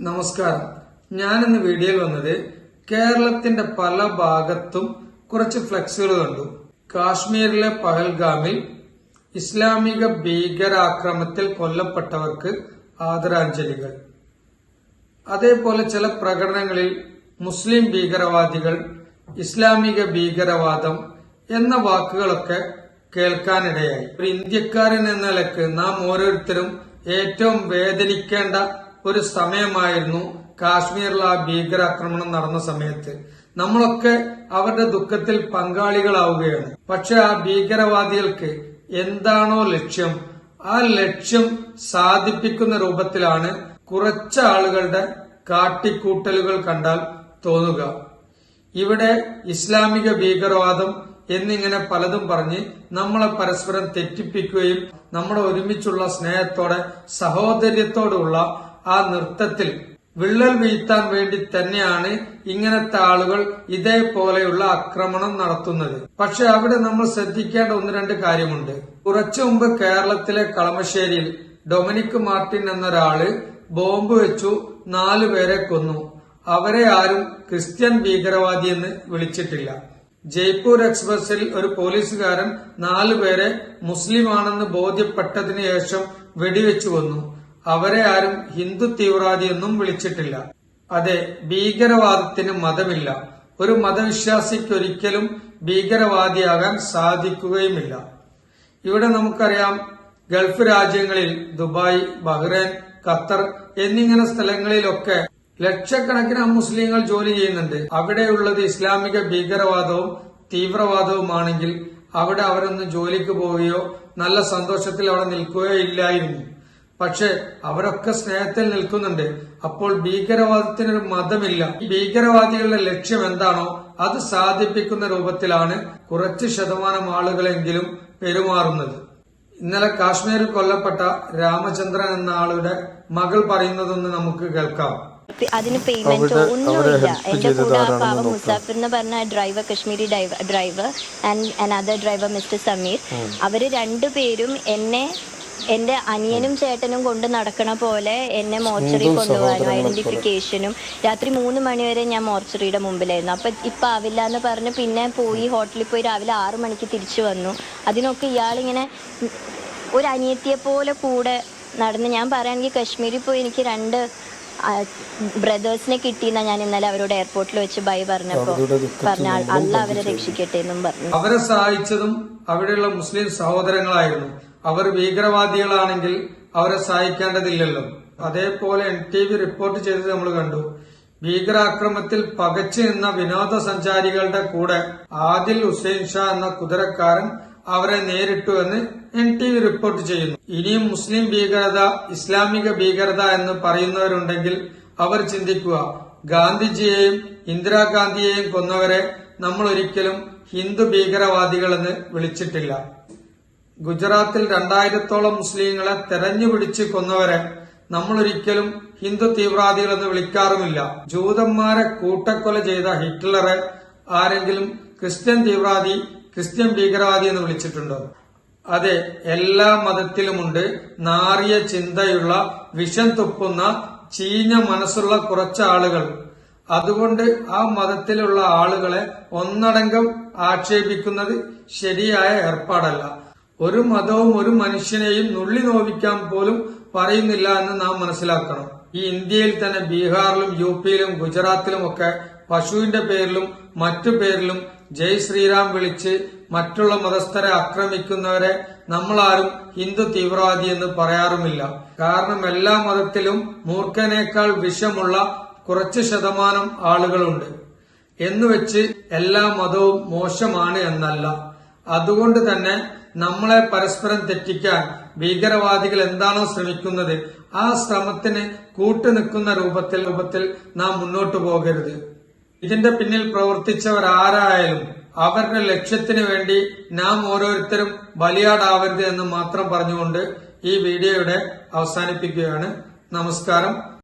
നമസ്കാരം. ഞാനിന്ന് വീഡിയോയിൽ വന്നത് കേരളത്തിന്റെ പല ഭാഗത്തും കുറച്ച് ഫ്ലെക്സുകൾ കണ്ടു. കാശ്മീരിലെ പഹൽഗാമിൽ ഇസ്ലാമിക ഭീകരാക്രമത്തിൽ കൊല്ലപ്പെട്ടവർക്ക് ആദരാഞ്ജലികൾ. അതേപോലെ ചില പ്രകടനങ്ങളിൽ മുസ്ലിം ഭീകരവാദികൾ ഇസ്ലാമിക ഭീകരവാദം എന്ന വാക്കുകളൊക്കെ കേൾക്കാനിടയായി. ഒരു ഇന്ത്യക്കാരൻ എന്ന നിലയ്ക്ക് നാം ഓരോരുത്തരും ഏറ്റവും വേദനിക്കേണ്ട ഒരു സമയമായിരുന്നു കാശ്മീരിൽ ആ ഭീകരാക്രമണം നടന്ന സമയത്ത്. നമ്മളൊക്കെ അവരുടെ ദുഃഖത്തിൽ പങ്കാളികളാവുകയാണ്. പക്ഷെ ആ ഭീകരവാദികൾക്ക് എന്താണോ ലക്ഷ്യം? ആ ലക്ഷ്യം സാധിപ്പിക്കുന്ന രൂപത്തിലാണ് കുറച്ച് ആളുകളുടെ കാട്ടിക്കൂട്ടലുകൾ കണ്ടാൽ തോന്നുക. ഇവിടെ ഇസ്ലാമിക ഭീകരവാദം എന്നിങ്ങനെ പലതും പറഞ്ഞ് നമ്മളെ പരസ്പരം തെറ്റിപ്പിക്കുകയും നമ്മുടെ ഒരുമിച്ചുള്ള സ്നേഹത്തോടെ സഹോദര്യത്തോടുള്ള ആ നൃത്തത്തിൽ വിള്ളൽ വീഴ്ത്താൻ വേണ്ടി തന്നെയാണ് ഇങ്ങനത്തെ ആളുകൾ ഇതേപോലെയുള്ള ആക്രമണം നടത്തുന്നത്. പക്ഷെ അവിടെ നമ്മൾ ശ്രദ്ധിക്കേണ്ട ഒന്ന് രണ്ട് കാര്യമുണ്ട്. കുറച്ചു മുമ്പ് കേരളത്തിലെ കളമശ്ശേരിയിൽ ഡൊമിനിക് മാർട്ടിൻ എന്നൊരാൾ ബോംബ് വെച്ചു നാലു പേരെ കൊന്നു. അവരെ ആരും ക്രിസ്ത്യൻ ഭീകരവാദി എന്ന് വിളിച്ചിട്ടില്ല. ജയ്പൂർ എക്സ്പ്രസിൽ ഒരു പോലീസുകാരൻ നാലുപേരെ മുസ്ലിമാണെന്ന് ബോധ്യപ്പെട്ടതിനു ശേഷം വെടിവെച്ചു കൊന്നു. അവരെ ആരും ഹിന്ദു തീവ്രവാദി എന്നും വിളിച്ചിട്ടില്ല. അതെ ഭീകരവാദത്തിന് മതമില്ല. ഒരു മതവിശ്വാസിക്കൊരിക്കലും ഭീകരവാദിയാകാൻ സാധിക്കുകയുമില്ല. ഇവിടെ നമുക്കറിയാം ഗൾഫ് രാജ്യങ്ങളിൽ ദുബായ് ബഹ്റൈൻ ഖത്തർ എന്നിങ്ങനെ സ്ഥലങ്ങളിലൊക്കെ ലക്ഷക്കണക്കിന് മുസ്ലിങ്ങൾ ജോലി ചെയ്യുന്നുണ്ട്. അവിടെയുള്ളത് ഇസ്ലാമിക ഭീകരവാദവും തീവ്രവാദവുമാണെങ്കിൽ അവിടെ അവരൊന്ന് ജോലിക്ക് പോവുകയോ നല്ല സന്തോഷത്തിൽ അവിടെ നിൽക്കുകയോ ഇല്ലായിരുന്നു. പക്ഷെ അവരൊക്കെ സ്നേഹത്തിൽ നിൽക്കുന്നുണ്ട്. അപ്പോൾ ഭീകരവാദത്തിനൊരു മതമില്ല. ഭീകരവാദികളുടെ ലക്ഷ്യം എന്താണോ അത് സാധിപ്പിക്കുന്ന രൂപത്തിലാണ് കുറച്ച് ശതമാനം ആളുകളെങ്കിലും പെരുമാറുന്നത്. ഇന്നലെ കാശ്മീരിൽ കൊല്ലപ്പെട്ട രാമചന്ദ്രൻ എന്ന ആളുടെ മകൾ പറയുന്നതൊന്ന് നമുക്ക് കേൾക്കാം. അതിന് പേയ്മെന്റോ ഒന്നുമില്ല. എന്റെ കൂടെ ആ പാവ മുസാഫിർ എന്ന് പറഞ്ഞ driver Kashmiri driver and another driver mister Sameer അവർ രണ്ടുപേരും എന്നെ എന്റെ അനിയനും ചേട്ടനും കൊണ്ട് നടക്കണ പോലെ എന്നെ മോർച്ചറി കൊണ്ടുപോകാനും ഐഡന്റിഫിക്കേഷനും രാത്രി മൂന്ന് മണിവരെ ഞാൻ മോർച്ചറിയുടെ മുമ്പിലായിരുന്നു. അപ്പൊ ഇപ്പൊ ആവില്ല എന്ന് പറഞ്ഞ് പിന്നെ പോയി ഹോട്ടലിൽ പോയി രാവിലെ ആറ് മണിക്ക് തിരിച്ചു വന്നു. അതിനൊക്കെ ഇയാളിങ്ങനെ ഒരു അനിയത്തിയെ പോലെ കൂടെ നടന്ന് ഞാൻ പറയുകയാണെങ്കിൽ കശ്മീരിൽ പോയി എനിക്ക് രണ്ട് ബ്രദേഴ്സിനെ കിട്ടിയെന്ന ഞാൻ ഇന്നലെ അവരോട് എയർപോർട്ടിൽ വെച്ച് ബൈ പറഞ്ഞപ്പോ പറഞ്ഞ അല്ല അവരെ രക്ഷിക്കട്ടെ എന്നും പറഞ്ഞു. അവരെ സഹായിച്ചതും അവിടെയുള്ള മുസ്ലിം സഹോദരങ്ങളായിരുന്നു. അവർ ഭീകരവാദികളാണെങ്കിൽ അവരെ സഹായിക്കേണ്ടതില്ലല്ലോ. അതേപോലെ എൻ ടി വി റിപ്പോർട്ട് ചെയ്തത് നമ്മൾ കണ്ടു. ഭീകരാക്രമത്തിൽ പകച്ചു നിന്ന വിനോദസഞ്ചാരികളുടെ കൂടെ ആദിൽ ഹുസൈൻ ഷാ എന്ന കുതിരക്കാരൻ അവരെ നേരിട്ടു എന്ന് എൻ ടി വി റിപ്പോർട്ട് ചെയ്യുന്നു. ഇനിയും മുസ്ലിം ഭീകരത ഇസ്ലാമിക ഭീകരത എന്ന് പറയുന്നവരുണ്ടെങ്കിൽ അവർ ചിന്തിക്കുക ഗാന്ധിജിയെയും ഇന്ദിരാഗാന്ധിയെയും കൊന്നവരെ നമ്മൾ ഒരിക്കലും ഹിന്ദു ഭീകരവാദികളെന്ന് വിളിച്ചിട്ടില്ല. ഗുജറാത്തിൽ രണ്ടായിരത്തോളം മുസ്ലിങ്ങളെ തെരഞ്ഞുപിടിച്ച് കൊന്നവരെ നമ്മൾ ഒരിക്കലും ഹിന്ദു തീവ്രവാദികളെന്ന് വിളിക്കാറുമില്ല. ജൂതന്മാരെ കൂട്ടക്കൊല ചെയ്ത ഹിറ്റ്ലറെ ആരെങ്കിലും ക്രിസ്ത്യൻ തീവ്രവാദി ക്രിസ്ത്യൻ ഭീകരവാദി എന്ന് വിളിച്ചിട്ടുണ്ടോ? അതെ എല്ലാ മതത്തിലുമുണ്ട്. നാറിയ ചിന്തയുള്ള വിഷം തുപ്പുന്ന ചീഞ്ഞ മനസ്സുള്ള കുറച്ച് ആളുകൾ. അതുകൊണ്ട് ആ മതത്തിലുള്ള ആളുകളെ ഒന്നടങ്കം ആക്ഷേപിക്കുന്നത് ശരിയായ ഏർപ്പാടല്ല. ഒരു മതവും ഒരു മനുഷ്യനെയും നുള്ളി നോവിക്കാൻ പോലും പറയുന്നില്ല എന്ന് നാം മനസ്സിലാക്കണം. ഈ ഇന്ത്യയിൽ തന്നെ ബീഹാറിലും യു പിയിലും ഗുജറാത്തിലും ഒക്കെ പശുവിന്റെ പേരിലും മറ്റു പേരിലും ജയ് ശ്രീറാം വിളിച്ച് മറ്റുള്ള മതസ്ഥരെ ആക്രമിക്കുന്നവരെ നമ്മളാരും ഹിന്ദു തീവ്രവാദി എന്ന് പറയാറുമില്ല. കാരണം എല്ലാ മതത്തിലും മൂർഖനേക്കാൾ വിഷമുള്ള കുറച്ച് ശതമാനം ആളുകളുണ്ട്. എന്നുവെച്ച് എല്ലാ മതവും മോശമാണ് എന്നല്ല. അതുകൊണ്ട് തന്നെ നമ്മളെ പരസ്പരം തെറ്റിക്കാൻ ഭീകരവാദികൾ എന്താണോ ശ്രമിക്കുന്നത് ആ ശ്രമത്തിന് കൂട്ടുനിൽക്കുന്ന രൂപത്തിൽ രൂപത്തിൽ നാം മുന്നോട്ടു പോകരുത്. ഇതിന്റെ പിന്നിൽ പ്രവർത്തിച്ചവർ ആരായാലും അവരുടെ ലക്ഷ്യത്തിന് വേണ്ടി നാം ഓരോരുത്തരും ബലിയാടാവരുത് എന്ന് മാത്രം പറഞ്ഞുകൊണ്ട് ഈ വീഡിയോയുടെ അവസാനിപ്പിക്കുകയാണ്. നമസ്കാരം.